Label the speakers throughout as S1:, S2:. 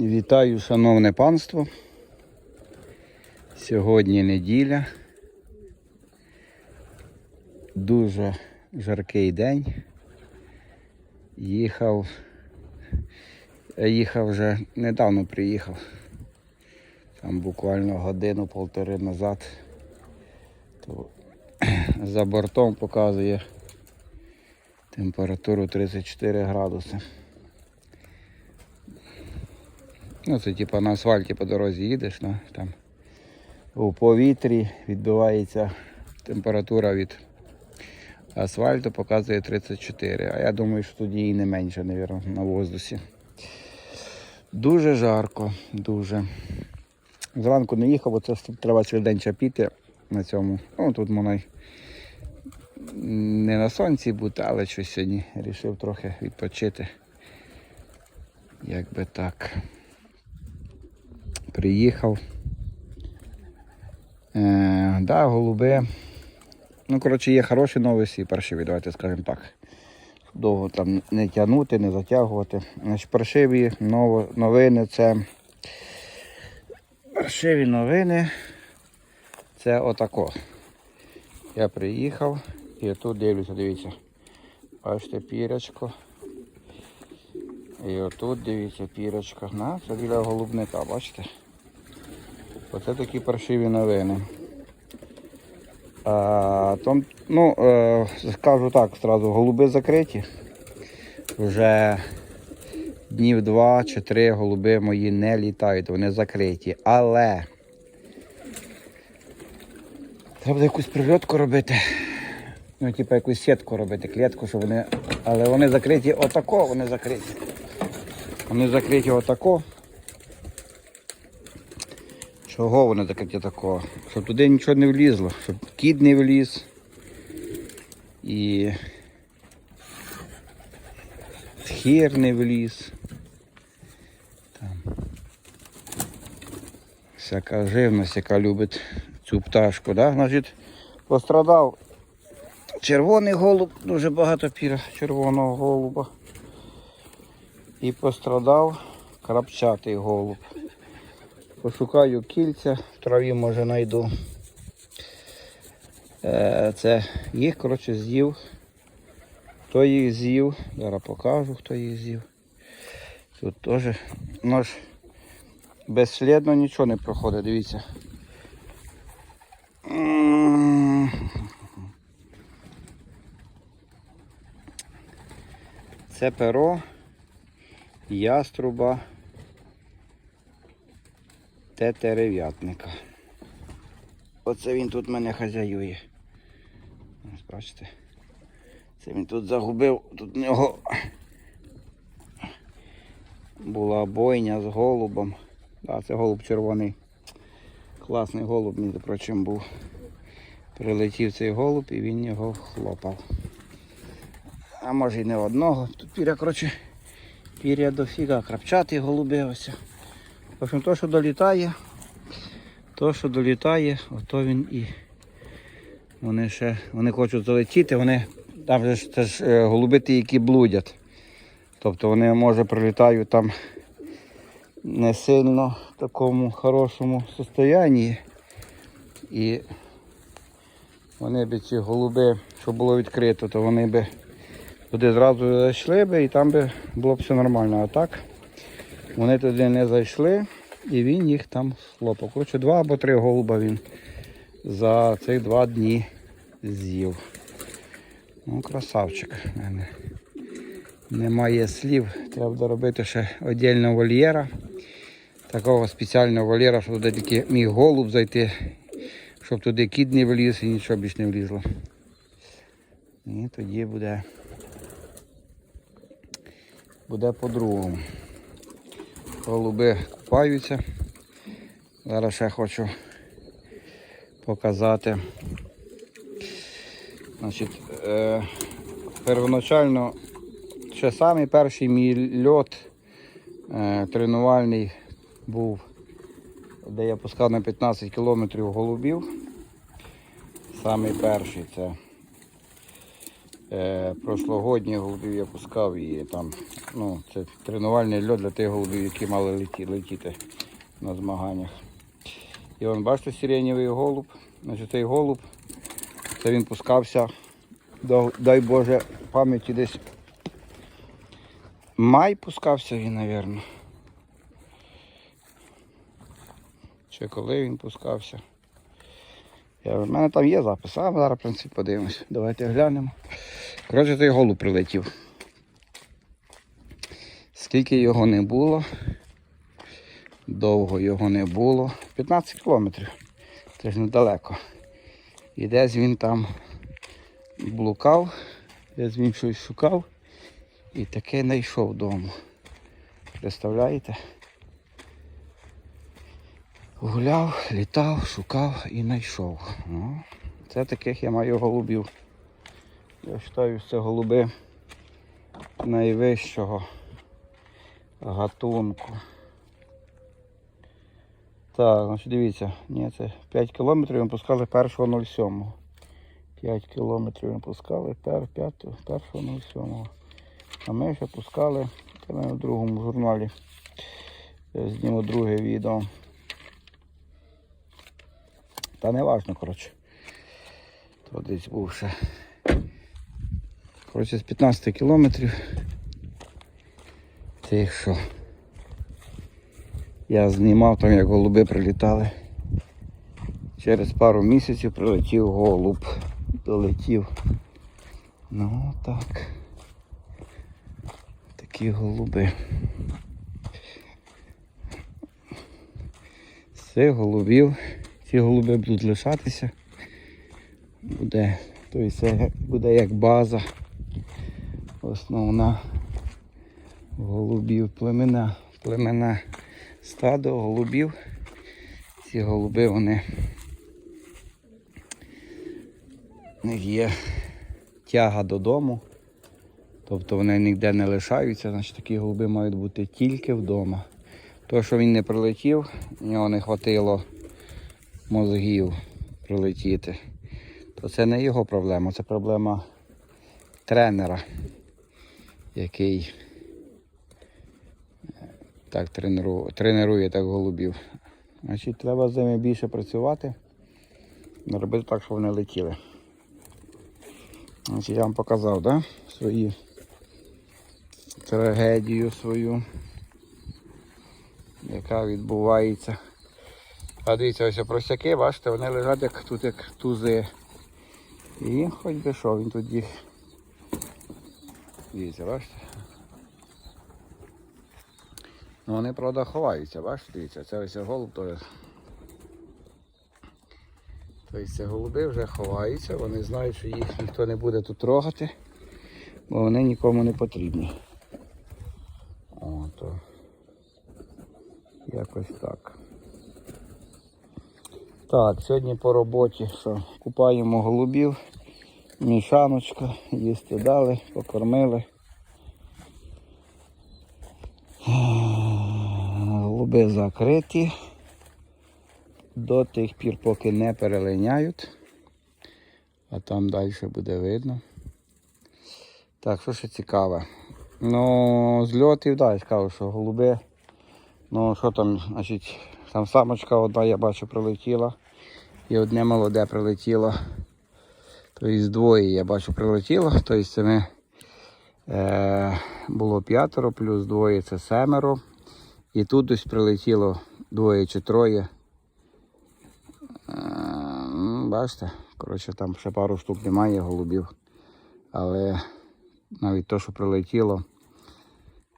S1: Вітаю, шановне панство. Сьогодні неділя. Дуже жаркий день. Їхав. Їхав вже недавно приїхав. Там буквально годину-полтори назад. То за бортом показує температуру 34 градуси. Ну, це типу на асфальті по дорозі їдеш, ну, там у повітрі відбивається температура від асфальту, показує 34. А я думаю, що тоді і не менше, мабуть, на воздусі. Дуже жарко, дуже. Зранку не їхав, бо це треба цілий день чапіти на цьому. Ну, тут можна не на сонці бути, але щось сьогодні вирішив трохи відпочити. Як би так. Приїхав. Е, да, голуби. Ну, коротше, є хороші новості паршиві, давайте скажемо так. Довго там не тягнути, не затягувати. Значить, паршиві новини це. Паршиві новини. Це отако. Я приїхав і тут дивлюся, дивіться. Бачите, пірочко. І отут дивіться пірочка. На, це біля голубника, бачите? Оце такі паршиві новини. А, там, ну, е, скажу так, одразу, голуби закриті. Вже днів два чи три голуби мої не літають, вони закриті. Але треба якусь прильотку робити. Ну, типу якусь сітку робити, клітку, щоб вони. Але вони закриті отако, вони закриті. Вони закриті отако. Чого вони закриті тако? Щоб туди нічого не влізло, щоб кіт не вліз. І хір не вліз. Там. Всяка живність, яка любить цю пташку, да? Значить, пострадав червоний голуб, дуже багато пір червоного голуба. І пострадав крапчатий голуб. Пошукаю кільця, в траві може знайду. Е, Це їх, коротше, з'їв. Хто їх з'їв? Зараз покажу, хто їх з'їв. Тут теж нож безслідно нічого не проходить, дивіться. Це перо яструба тетерев'ятника. Оце він тут мене хазяює. Ось бачите. Це він тут загубив, тут в нього була бойня з голубом. Да, це голуб червоний. Класний голуб, між прочим, був. Прилетів цей голуб і він його хлопав. А може і не одного. Тут піря, коротше, піря дофіга, крапчатий голуби ось. В общем, то, що долітає, то, що долітає, ото він і вони ще вони хочуть залетіти, вони там же ж це ж е, голуби ті, які блудять. Тобто вони може прилітають там не сильно в такому хорошому состоянні. І вони б ці голуби, що було відкрито, то вони би туди зразу зайшли би і там би було б все нормально. А так вони туди не зайшли і він їх там слопав. Коротше, два або три голуба він за цих два дні з'їв. Ну, красавчик. Немає слів. Треба буде робити ще віддільного вольєра. Такого спеціального вольєра, щоб туди тільки міг голуб зайти, щоб туди кіт не вліз і нічого більш не влізло. І тоді буде, буде по-другому. Голуби купаються. Зараз ще хочу показати. Значить, е, первоначально ще самий перший мій льот е, тренувальний був, де я пускав на 15 кілометрів голубів. Самий перший це Е, прошлогодні голубів я пускав і там, ну, це тренувальний льот для тих голубів, які мали леті, летіти на змаганнях. І вон, бачите, сиренєвий голуб. Значить, цей голуб, це він пускався, дай Боже, пам'яті десь. Май пускався він, мабуть. Чи коли він пускався? Я, в мене там є запис, а зараз, в принципі, подивимось. Давайте глянемо. Коротше, той голуб прилетів. Скільки його не було, довго його не було. 15 кілометрів. Це ж недалеко. І десь він там блукав, десь він щось шукав і таки знайшов дому. Представляєте? Гуляв, літав, шукав і знайшов. Ну, це таких я маю голубів. Я вважаю, це голуби найвищого гатунку. Так, значить дивіться, ні, це 5 кілометрів пускали 1.07. 5 кілометрів ми пускали пер, 5, 1.07. А ми ще пускали, це ми в другому журналі. Я зніму друге відео. Та не важно, коротше. То десь був ще. Коротше, з 15 кілометрів. Тих, що я знімав там, як голуби прилітали. Через пару місяців прилетів голуб. Долетів. Ну так. Такі голуби. Цих голубів ці голуби будуть лишатися. Буде, тобто буде як база. Основна голубів, племена, племена стадо голубів. Ці голуби вони в них є тяга додому. Тобто вони ніде не лишаються, значить такі голуби мають бути тільки вдома. То, що він не прилетів, нього не хватило мозгів прилетіти, то це не його проблема, це проблема тренера, який е, так тренує, тренує так голубів. Значить, треба з ними більше працювати, робити так, щоб вони летіли. Значить, я вам показав, да? свої трагедію свою, яка відбувається. А дивіться, ось просяки, бачите, вони лежать як тут як тузи. І хоч би що, він тут їх. Дивіться, бачите? Ну вони, правда, ховаються, бачите, дивіться, це ось голуб то. Тобто це голуби вже ховаються, вони знають, що їх ніхто не буде тут трогати, бо вони нікому не потрібні. О, якось так. Так, сьогодні по роботі, що купаємо голубів, мішаночка, їсти дали, покормили. Голуби закриті до тих пір, поки не перелиняють, а там далі буде видно. Так, що ще цікаве? Ну, зльотів, так, я скажу, що голуби. Ну, що там, значить, там самочка одна, я бачу, прилетіла. І одне молоде прилетіло. Тобто двоє я бачу прилетіло. Тобто це ми, е, було п'ятеро, плюс двоє це семеро. І тут десь прилетіло двоє чи троє. Е, ну, бачите, коротше, там ще пару штук немає голубів. Але навіть то, що прилетіло,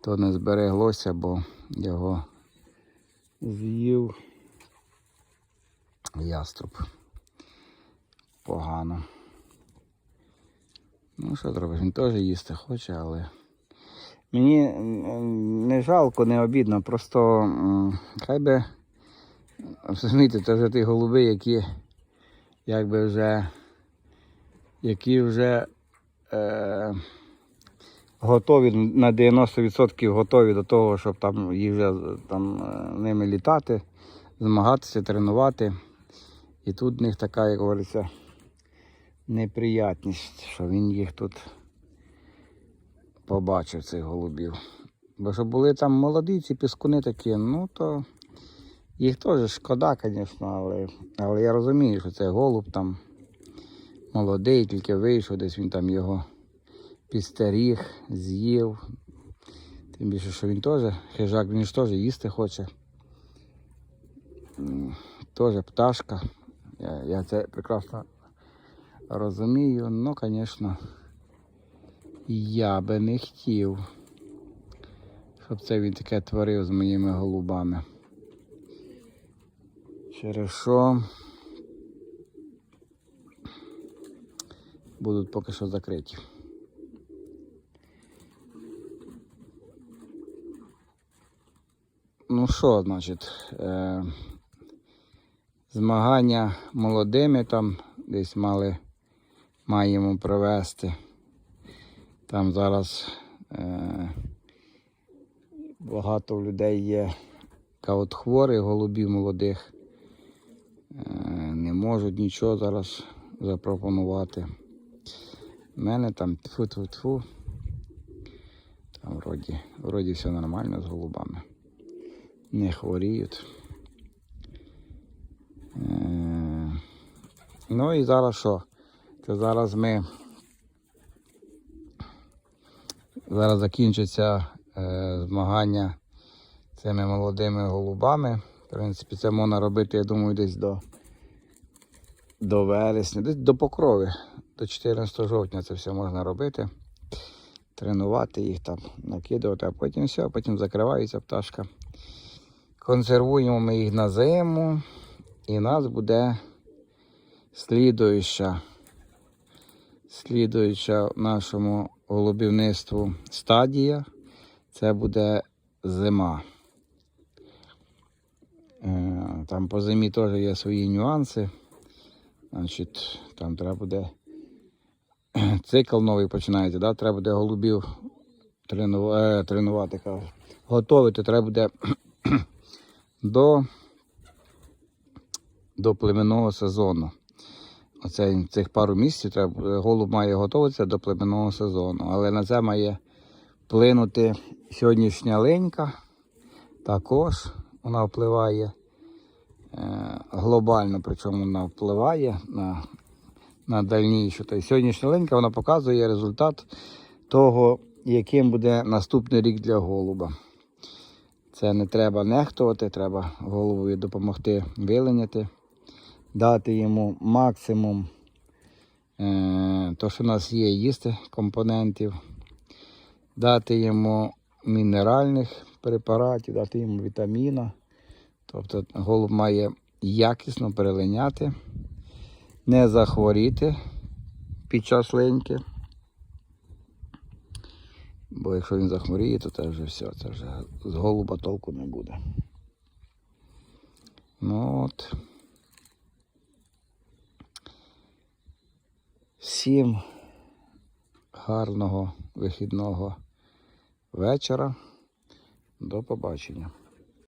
S1: то не збереглося, бо його з'їв яструб. Погано. Ну, що зробиш, він теж їсти хоче, але мені не жалко, не обідно, просто хай би розумієте, це вже ті голуби, які якби вже які вже е, готові на 90% готові до того, щоб там їх вже там е, ними літати, змагатися, тренувати. І тут в них така, як говориться, неприятність, що він їх тут побачив цих голубів. Бо що були там молоді ці піскуни такі, ну то їх теж шкода, звісно, але, але я розумію, що це голуб там молодий, тільки вийшов, десь він там його підстеріг, з'їв. Тим більше, що він теж, хижак, він ж теж їсти хоче. Теж пташка. Я, я це прекрасно розумію, ну, звісно, я би не хотів, щоб це він таке творив з моїми голубами. Через що будуть поки що закриті. Ну що, значить, е, змагання молодими там десь мали, маємо провести. Там зараз е, багато людей є каотхворих, голубів молодих. Е, не можуть нічого зараз запропонувати. У мене там тфу-тфу-тфу. Там вроді, вроді все нормально з голубами. Не хворіють. Ну і зараз що? Це зараз ми. Зараз закінчиться е, змагання цими молодими голубами. В принципі, це можна робити, я думаю, десь до, до вересня, десь до покрови. До 14 жовтня це все можна робити. Тренувати їх там, накидувати, а потім все, потім закривається пташка. Консервуємо ми їх на зиму, і в нас буде слідуюча, слідуюча нашому голубівництву стадія. Це буде зима. Е, Там по зимі теж є свої нюанси. Значить, там треба буде цикл новий починається, да? треба буде голубів трену... е, тренувати. Готовити треба буде до, до племенного сезону. Оце цих пару місяців треба, е, голуб має готуватися до племенного сезону. Але на це має вплинути сьогоднішня ленька. Також вона впливає е, глобально, причому вона впливає на, на дальнішу. Тобто сьогоднішня ленька вона показує результат того, яким буде наступний рік для голуба. Це не треба нехтувати, треба головою допомогти виленяти, дати йому максимум е, то, що в нас є, їсти компонентів, дати йому мінеральних препаратів, дати йому вітаміна. Тобто голуб має якісно перелиняти, не захворіти під час леньки. Бо якщо він захворіє, то це вже все, це вже з голуба толку не буде. Ну от. Всім гарного вихідного вечора. До побачення.